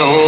Oh.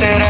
será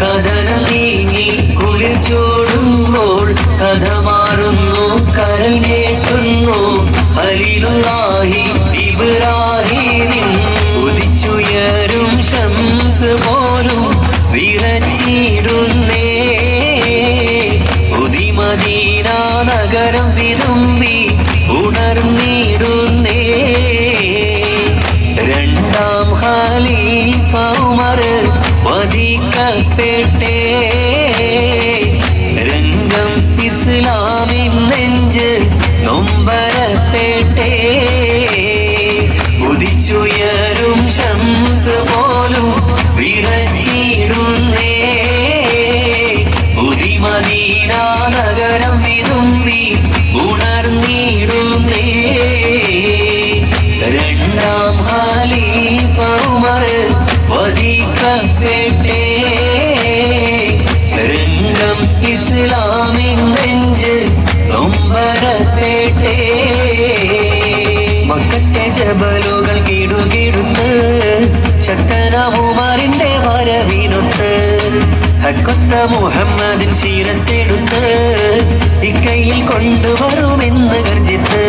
കഥനമീങ്ങി കുളിച്ചോടുമ്പോൾ കഥ മാറുന്നു കരൽ കേട്ടുന്നു ഹലിലുറാഹി ഉണർന്നിടുന്നേ. രണ്ടാം ഖലീഫ ഉമർ വധിക്കപ്പെട്ടേ രംഗം ഇസ്ലാമിൻ നെഞ്ച് നൊമ്പരപ്പെട്ടേ. ഉദിച്ചുയരും ശംസ് പോലും വിറച്ചിടുന്നേ. ഉദിമദീന നഗരം വിതുമ്പി ഉണർന്നിടുന്നേ. രണ്ടാം ഖലീഫ ഉമർ വധിക്കപ്പെട്ടേ ഇസ്ലാമിൻ നെഞ്ച് നൊമ്പരപ്പെട്ടേ. മക്കത്തെ ജബലുകൾ കീടുകീടുന്ന് ശക്തനാമുമാറിന്റെ വരവിനൊത്ത് ഹക്കൊത്ത മുഹമ്മദിൻ ശിരസെടുത്ത് ഇക്കയിൽ കൊണ്ടുവരുമെന്ന് ഗർജിത്ത്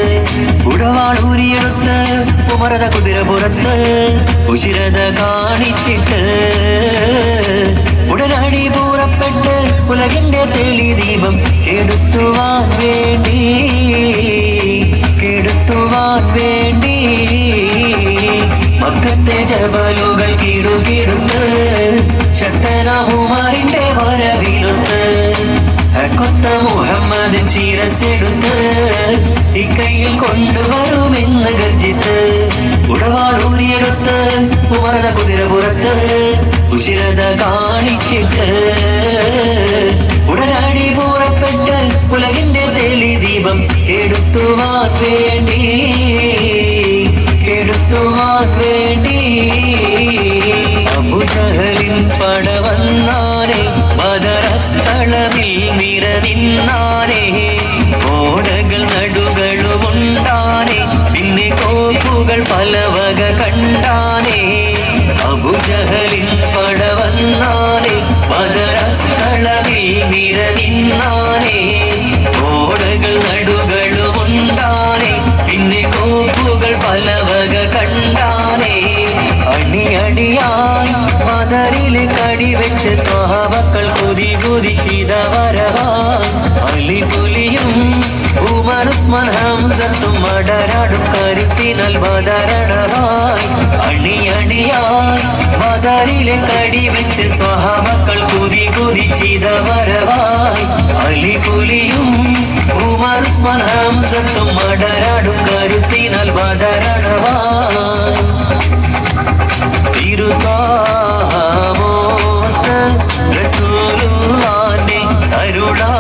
ഉടവാളൂരിയെടുത്ത് ഉമറത കുതിര പുറത്ത് ഉശിരത കാണിച്ചിട്ട് ഉടനടി പൂറപ്പെട്ട് ഉലകിന്റെ തെളി ദീപം കെടുത്തുവാൻ വേണ്ടി കെടുത്തുവാൻ വേണ്ടി. മക്കത്തെ ജബലുകൾ കിടുകിടുന്ന് ശക്തനാഹുമാരിന്റെ വരവിലുന്ന് കൊത്ത മുഹമ്മദ് ശിരസെടുത്ത് ഇക്കയിൽ കൊണ്ടുവരുമെന്ന് ഗർജിത്ത് ഉടവാളൂരിയെടുത്ത് ഉമർന്ന കുതിര പുറത്ത് ഉശിരത കാണിച്ചിട്ട് ഉടനടി പൂറപ്പെട്ട് പുലകിന്റെ തെളി ദീപം കെടുത്തുവാൻ വേണ്ടി കെടുത്തുവാൻ വേണ്ടി. അബുജഹലിൻ പട വന്നാനേ മദരത്തളമിൽ നിറനിന്നാനേ உஸ்மான் ஹம்சத்தும் அடராடும் கருத்தினால் வாதாரணராய் அணி அணியாய் வாதாரிலே கடி வச்சு சுவாமக்கள் குதி குதி செய்த வரவாய். அலி புலியும் உமர் உஸ்மான் ஹம்சத்தும் அடராடும் கருத்தினால் வாதாரணவாய் திருதாமோத்த ரசூலுல்லானே அருளா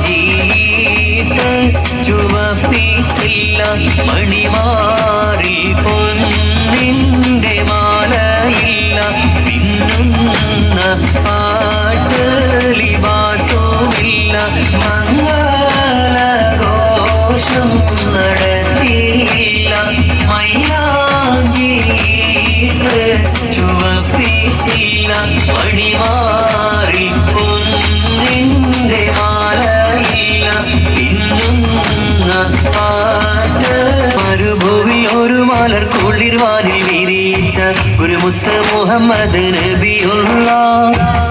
മൈലാഞ്ചീട്ട് ചുവപ്പിച്ചില്ല മണിമാറിൽ പൊന്നിന്റെ മാലയില്ല പിന്നുന്ന പാട്ട് ലിബാസുമില്ല മംഗളഘോഷം നടത്തിയില്ല. മൈലാഞ്ചീട്ട് ചുവപ്പിച്ചില്ല മണിമാറിൽ മലർ കുളിർവാനിൽ ഒരു മുത്ത മുഹമ്മദ് നബിയുള്ള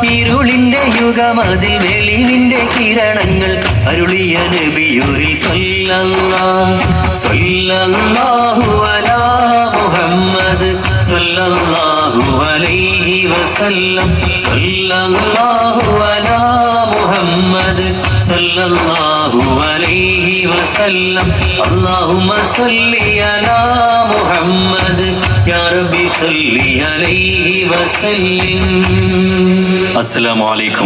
ഇരുളിന്റെ യുഗം അതിൽ വെളിവിന്റെ കിരണങ്ങൾ അരുളിയ നബിയൂരിൽ സൊല്ലാഹു അല മുഹമ്മദ് അലൈഹി വസല്ലം മുഹമ്മദ് സൊല്ലാഹു അലൈഹി വസല്ലം. محمد يا ربي صل عليه وسلم السلام عليكم